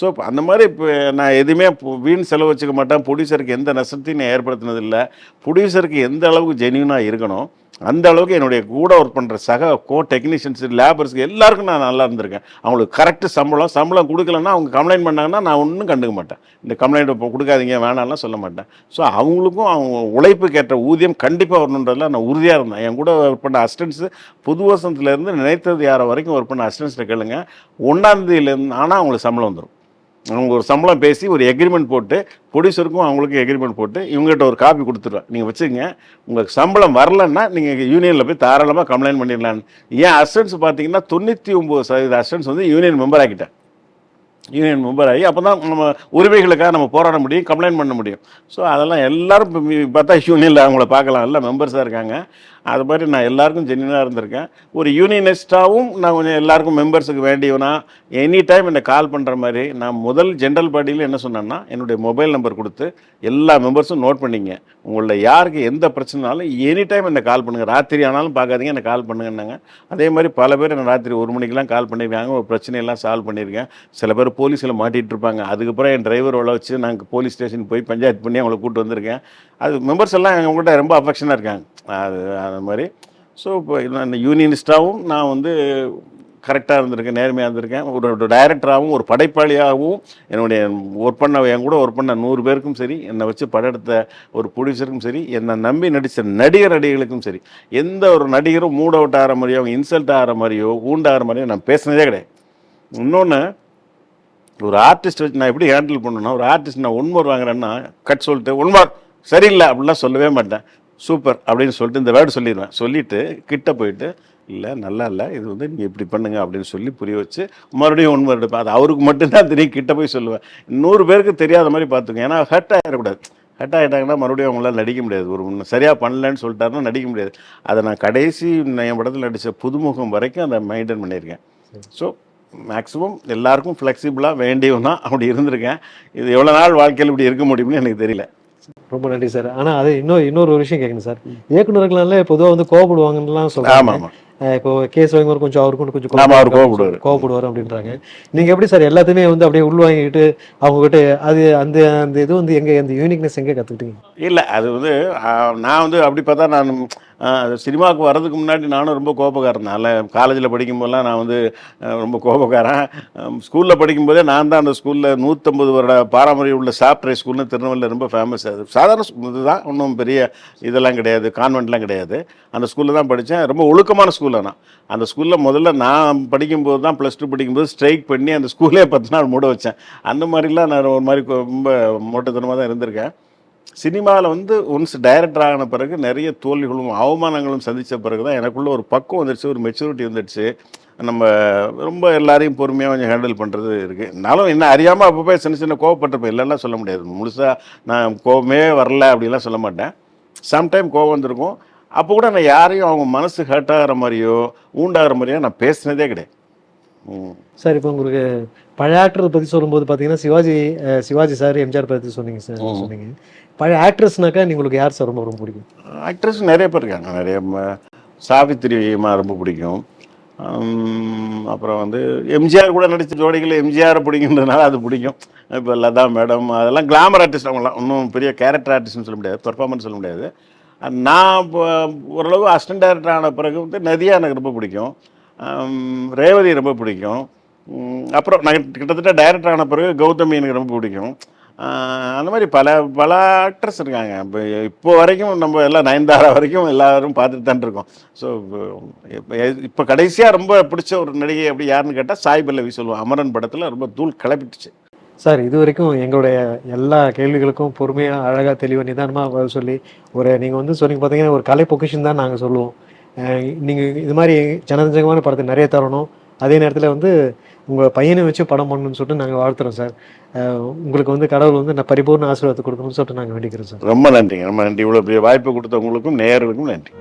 ஸோ அந்த மாதிரி இப்போ நான் எதுவுமே பு- வீண் செலவு வச்சுக்க மாட்டேன். ப்ரொடியூசருக்கு எந்த நஷ்டத்தையும் நான் ஏற்படுத்தினதில்லை. ப்ரொடியூசருக்கு எந்த அளவுக்கு ஜென்யூனாக இருக்கணும். அந்த அளவுக்கு என்னுடைய கூட ஒர்க் பண்ணுற சக கோ டெக்னீஷியன்ஸ் லேபர்ஸ்க்கு எல்லாருக்கும் நான் நல்லா இருந்திருக்கேன். அவங்களுக்கு கரெக்ட் சம்பளம் சம்பளம் கொடுக்கலன்னா அவங்க கம்ப்ளைண்ட் பண்ணாங்கன்னா நான் ஒன்றும் கண்டுக்க மாட்டேன். இந்த கம்ப்ளைண்ட் இப்போ கொடுக்காதீங்க வேணாம்லாம் சொல்ல மாட்டேன். ஸோ அவங்களுக்கும் அவங்க உழைப்புக்கு ஏற்ற ஊதியம் கண்டிப்பாக வரணுன்றதுல நான் உறுதியாக இருந்தேன். என் கூட ஒர்க் பண்ண அசிஸ்டன்ஸு புது வருஷத்துலேருந்து நினைத்தது யாரை வரைக்கும் ஒர்க் பண்ண அசிஸ்டன்ஸ்ட்டை கேளுங்க. ஒன்றாந்தேதியிலேருந்து ஆனால் அவங்களுக்கு சம்பளம் வந்துடும் அவங்க ஒரு சம்பளம் பேசி ஒரு எக்ரிமெண்ட் போட்டு ப்ரொடியூசருக்கும் அவங்களுக்கும் எக்ரிமெண்ட் போட்டு இவங்ககிட்ட ஒரு காப்பி கொடுத்துருவேன் நீங்கள் வச்சுக்கங்க உங்களுக்கு சம்பளம் வரலன்னா நீங்கள் யூனியனில் போய் தாராளமாக கம்ப்ளைண்ட் பண்ணிடலான்னு. ஏன் அசன்ஸ் பார்த்தீங்கன்னா தொண்ணூற்றி ஒம்பது சதவீத அசன்ஸ் வந்து யூனியன் மெம்பர் ஆகிட்டேன் யூனியன் மெம்பர் ஆகி அப்போ தான் நம்ம உரிமைகளுக்காக நம்ம போராட முடியும் கம்ப்ளைண்ட் பண்ண முடியும். ஸோ அதெல்லாம் எல்லோரும் பார்த்தா யூனியனில் அவங்கள பார்க்கலாம். எல்லாம் மெம்பர்ஸாக இருக்காங்க. அது மாதிரி நான் எல்லாருக்கும் ஜென்யூனாக இருந்திருக்கேன். ஒரு யூனியனிஸ்டாகவும் நான் கொஞ்சம் எல்லாருக்கும் மெம்பர்ஸுக்கு வேண்டியவனா எனி டைம் என்னை கால் பண்ணுற மாதிரி நான் முதல் ஜென்ரல் பாடியில் என்ன சொன்னேன்னா என்னுடைய மொபைல் நம்பர் கொடுத்து எல்லா மெம்பர்ஸும் நோட் பண்ணிங்க. உங்களில் யாருக்கு எந்த பிரச்சனைனாலும் எனி டைம் என்னை கால் பண்ணுங்கள் ராத்திரி ஆனாலும் பார்க்காதீங்க என்னை கால் பண்ணுங்கன்னாங்க. அதே மாதிரி பல பேர் என்ன ராத்திரி ஒரு மணிக்கெலாம் கால் பண்ணியிருக்காங்க ஒரு பிரச்சனையெல்லாம் சால்வ் பண்ணியிருக்கேன் சில பேர் போலீஸில் மாட்டிகிட்டு இருப்பாங்க. அதுக்கப்புறம் என் டிரைவர் உள்ள வச்சு நாங்கள் போலீஸ் ஸ்டேஷன் போய் பஞ்சாயத்து பண்ணி அவங்கள கூப்பிட்டு வந்திருக்கேன். அது மெம்பர்ஸ் எல்லாம் எங்கள்கிட்ட ரொம்ப அஃபெக்ஷனாக இருக்காங்க. அது அது மாதிரி. ஸோ இப்போ நான் யூனியனிஸ்டாகவும் நான் வந்து கரெக்டாக இருந்திருக்கேன் நேர்மையாக இருந்திருக்கேன். ஒரு டைரக்டராகவும் ஒரு படைப்பாளியாகவும் என்னுடைய ஒர்க் பண்ண என் கூட ஒர்க் பண்ண நூறு பேருக்கும் சரி என்னை வச்சு படம் எடுத்த ஒரு ப்ரொடியூசருக்கும் சரி என்னை நம்பி நடித்த நடிகர் நடிகர்களுக்கும் சரி எந்த ஒரு நடிகரும் மூட் அவுட் ஆகிற மாதிரியோ அவங்க இன்சல்ட் ஆகிற மாதிரியோ ஊண்டாகிற மாதிரியோ நான் பேசினதே கிடையாது. இன்னொன்று ஒரு ஆர்டிஸ்ட் வச்சு நான் எப்படி ஹேண்டில் பண்ணணும்னா ஒரு ஆர்டிஸ்ட் நான் ஒன்மோர் வாங்குறேன்னா கட் சொல்லிட்டு ஒன்மோர் சரியில்லை அப்படிலாம் சொல்லவே மாட்டேன். சூப்பர் அப்படின்னு சொல்லிட்டு இந்த வேர்டு சொல்லிடுவேன். சொல்லிட்டு கிட்ட போயிட்டு இல்லை நல்லா இல்லை இது வந்து நீங்கள் இப்படி பண்ணுங்க அப்படின்னு சொல்லி புரிய வச்சு மறுபடியும் ஒன் வேர்டு எடுப்பேன் அது அவருக்கு மட்டும்தான் தெரியும் கிட்ட போய் சொல்லுவேன். நூறு பேருக்கு தெரியாத மாதிரி பார்த்துங்க ஏன்னா ஹர்ட் ஆகிடக்கூடாது ஹர்ட் ஆகிட்டாங்கன்னா மறுபடியும் அவங்களால நடிக்க முடியாது. ஒரு ஒன்று சரியாக பண்ணலன்னு சொல்லிட்டாருன்னா நடிக்க முடியாது. அதை நான் கடைசி என் படத்தில் நடித்த புதுமுகம் வரைக்கும் அதை மெயின்டைன் பண்ணியிருக்கேன். ஸோ மேக்ஸிமம் எல்லாருக்கும் ஃப்ளெக்சிபிளாக வேண்டியவன் அப்படி இருந்திருக்கேன். இது எவ்வளோ நாள் வாழ்க்கையில் இப்படி இருக்க முடியும்னு எனக்கு தெரியல. ரொம்ப நன்றி சார். ஆனா அது இன்னொரு இன்னொரு ஒரு விஷயம் கேட்கணும் சார். இயக்குனர்களால பொதுவா வந்து ஆமாம் அஹ் இப்போ கேஸ் வாங்கும்போது கொஞ்சம் அவருக்கும் கொஞ்சம் அவர் கோவப்படுவாரு. கோவப்படுவாரு. அப்படின்றாங்க. நீங்க எப்படி சார் எல்லாத்தையுமே வந்து அப்படியே உள்வாங்கிட்டு அவங்க கிட்ட அது அந்த அந்த இது வந்து எங்க அந்த யூனிக்னஸ் எங்க கத்துக்கிட்டீங்க? இல்லை அது வந்து நான் வந்து அப்படி பார்த்தா நான் சினிமாவுக்கு வர்றதுக்கு முன்னாடி நானும் ரொம்ப கோபக்காரன். அதில் காலேஜில் படிக்கும்போதெல்லாம் நான் வந்து ரொம்ப கோபக்காரன். ஸ்கூலில் படிக்கும்போதே நான் தான் அந்த ஸ்கூலில் நூற்றம்பது வருட பாரம்பரியம் உள்ள சாப்ட்ரை ஸ்கூல்னு திருநெல்வேலியில் ரொம்ப ஃபேமஸ் அது சாதாரண ஸ்கூல் இதுதான். ஒன்றும் பெரிய இதெல்லாம் கிடையாது கான்வென்ட்லாம் கிடையாது. அந்த ஸ்கூலில் தான் படித்தேன். ரொம்ப ஒழுக்கமான ஸ்கூலில் நான் அந்த ஸ்கூலில் முதல்ல நான் படிக்கும்போது தான் ப்ளஸ் டூ படிக்கும்போது ஸ்ட்ரைக் பண்ணி அந்த ஸ்கூலே பத்து நாள் மூட வச்சேன். அந்த மாதிரிலாம் நான் ஒரு மாதிரி ரொம்ப மோட்டத்தனமாக தான் இருந்திருக்கேன். சினிமாவில் வந்து ஒன்ஸ் டைரக்டர் ஆகின பிறகு நிறைய தோல்விகளும் அவமானங்களும் சந்தித்த பிறகு தான் எனக்குள்ள ஒரு பக்குவம் வந்துடுச்சு ஒரு மெச்சூரிட்டி வந்துடுச்சு நம்ம ரொம்ப எல்லாரையும் பொறுமையாக கொஞ்சம் ஹேண்டில் பண்ணுறது இருக்குது இருந்தாலும் என்ன அறியாமல் அப்போ போய் சின்ன சின்ன கோவப்பட்டிருப்பேன். இல்லைன்னா சொல்ல முடியாது. முழுசாக நான் கோவமே வரல அப்படிலாம் சொல்ல மாட்டேன். சம்டைம் கோவம் வந்திருக்கும். அப்போ கூட நான் யாரையும் அவங்க மனசு ஹர்ட் ஆகிற மாதிரியோ ஊண்டாகிற மாதிரியோ நான் பேசினதே கிடையாது. சார் இப்போ உங்களுக்கு பழைய ஆக்டர் பத்தி சொல்லும்போது பாத்தீங்கன்னா சிவாஜி சிவாஜி சார் எம்ஜிஆர் பத்தி சொன்னீங்க சார். சொன்னீங்க. பழைய ஆக்ட்ரஸ்னாக்கா உங்களுக்கு யார் சார் ரொம்ப ரொம்ப பிடிக்கும்? ஆக்ட்ரஸ் நிறைய பேர் இருக்காங்க. நிறைய ம- ரொம்ப பிடிக்கும். அப்புறம் வந்து எம்ஜிஆர் கூட நடித்த ஜோடிகள் எம்ஜிஆர் பிடிக்குன்றதுனால அது பிடிக்கும். இப்போ லதா மேடம் அதெல்லாம் கிளாமர் ஆர்டிஸ்ட் அவங்களாம் இன்னும் பெரிய கேரக்டர் ஆர்டிஸ்ட்னு சொல்ல முடியாது. பெர்ஃபார்மன்ஸ் சொல்ல முடியாது. நான் இப்போ ஓரளவு அசிஸ்டன்ட் டேரக்டர் ஆன பிறகு வந்து நதியா எனக்கு ரொம்ப பிடிக்கும். ரேவதி ரொம்ப பிடிக்கும். அப்புறம் நான் கிட்டத்தட்ட டைரக்டர் ஆன பிறகு கௌதமி எனக்கு ரொம்ப பிடிக்கும். அந்த மாதிரி பல பல ஆக்ட்ரஸ் இருக்காங்க. இப்போ இப்போ வரைக்கும் நம்ம எல்லாம் நயன்தாரா வரைக்கும் எல்லாரும் பார்த்துட்டு தான் இருக்கோம். ஸோ இப்போ இப்போ கடைசியாக ரொம்ப பிடிச்ச ஒரு நடிகை அப்படி யாருன்னு கேட்டால் சாய் பல்லவி சொல்லுவோம் அமரன் படத்தில் ரொம்ப தூள் கிளப்பிட்டுச்சு சார் இது வரைக்கும் எங்களுடைய எல்லா கேள்விகளுக்கும் பொறுமையாக அழகாக தெளிவாக நிதானமாக பதில் சொல்லி ஒரு நீங்கள் வந்து சொன்னீங்க பார்த்தீங்கன்னா ஒரு கலை பொக்கிஷன் தான் நாங்கள் சொல்லுவோம். நீங்கள் இது மாதிரி ஜனரஞ்சகமான படத்தை நிறைய தரணும். அதே நேரத்தில் வந்து உங்கள் பையனை வச்சு படம் பண்ணணும்னு சொல்லிட்டு நாங்கள் வாழ்த்துறோம் சார். உங்களுக்கு வந்து கடவுள் வந்து நான் பரிபூர்ண ஆசீர்வாதத்தை கொடுக்கணும்னு சொல்லிட்டு நாங்கள் வேண்டிக்கிறோம் சார். ரொம்ப நன்றிங்க. ரொம்ப நன்றி. இவ்வளோ பெரிய வாய்ப்பு கொடுத்தவங்களுக்கும் நேயர்களுக்கும் நன்றி.